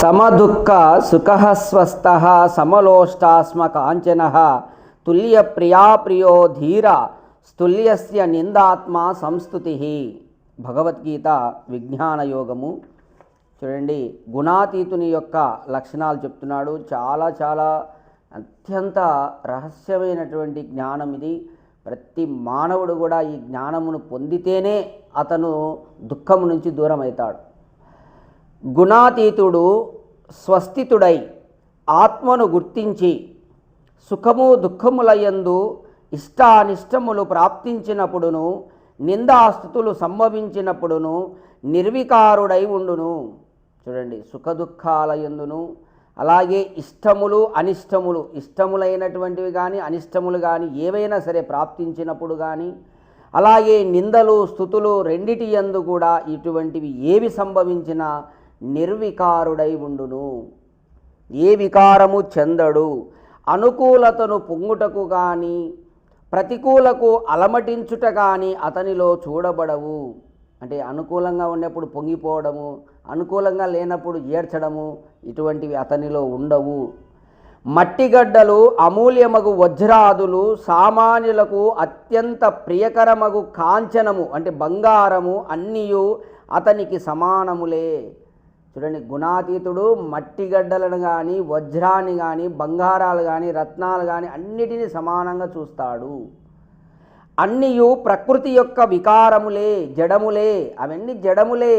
సమదుఃఖ సుఖ స్వస్థ సమలోష్టాస్మ కాంచన తుల్య ప్రియా ప్రియో ధీర స్థుల్యస్య నిందాత్మ సంస్థుతి భగవద్గీత విజ్ఞాన యోగము చూడండి గుణాతీతుని యొక్క లక్షణాలు చెప్తున్నాడు. చాలా చాలా అత్యంత రహస్యమైనటువంటి జ్ఞానం ఇది. ప్రతి మానవుడు కూడా ఈ జ్ఞానమును పొందితేనే అతను దుఃఖము నుంచి దూరం అవుతాడు గుణాతీతుడు స్వస్థితుడై ఆత్మను గుర్తించి సుఖము దుఃఖములయందు ఇష్టానిష్టములు ప్రాప్తించినప్పుడును నిందాస్థుతులు సంభవించినప్పుడును నిర్వికారుడై ఉండును. చూడండి సుఖదుఖాలయందును అలాగే ఇష్టములు అనిష్టములు ఇష్టములైనటువంటివి కానీ అనిష్టములు కానీ ఏవైనా సరే ప్రాప్తించినప్పుడు కానీ అలాగే నిందలు స్థుతులు రెండిటి యందు కూడా ఇటువంటివి ఏవి సంభవించినా నిర్వికారుడై ఉండును. ఏ వికారము చెందడు. అనుకూలతను పొంగుటకు కానీ ప్రతికూలకు అలమటించుట కానీ అతనిలో చూడబడవు. అంటే అనుకూలంగా ఉన్నప్పుడు పొంగిపోవడము అనుకూలంగా లేనప్పుడు ఏడ్చడము ఇటువంటివి అతనిలో ఉండవు. మట్టిగడ్డలు అమూల్యమగు వజ్రాదులు సామాన్యులకు అత్యంత ప్రియకరమగు కాంచనము అంటే బంగారము అన్నీయు అతనికి సమానములే. చూడండి గుణాతీతుడు మట్టిగడ్డలను కానీ వజ్రాన్ని కానీ బంగారాలు కానీ రత్నాలు కానీ అన్నిటినీ సమానంగా చూస్తాడు. అన్నీయు ప్రకృతి యొక్క వికారములే జడములే అవన్నీ జడములే.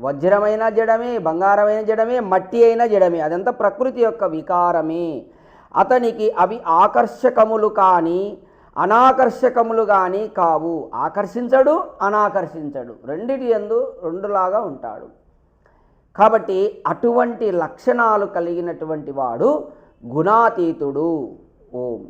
వజ్రమైన జడమే బంగారమైన జడమే మట్టి అయిన జడమే అదంతా ప్రకృతి యొక్క వికారమే. అతనికి అవి ఆకర్షకములు కానీ అనాకర్షకములు కానీ కావు. ఆకర్షించడు అనాకర్షించడు. రెండిటి ఎందు రెండులాగా ఉంటాడు. కాబట్టి అటువంటి లక్షణాలు కలిగినటువంటి వాడు గుణాతీతుడు. ఓం.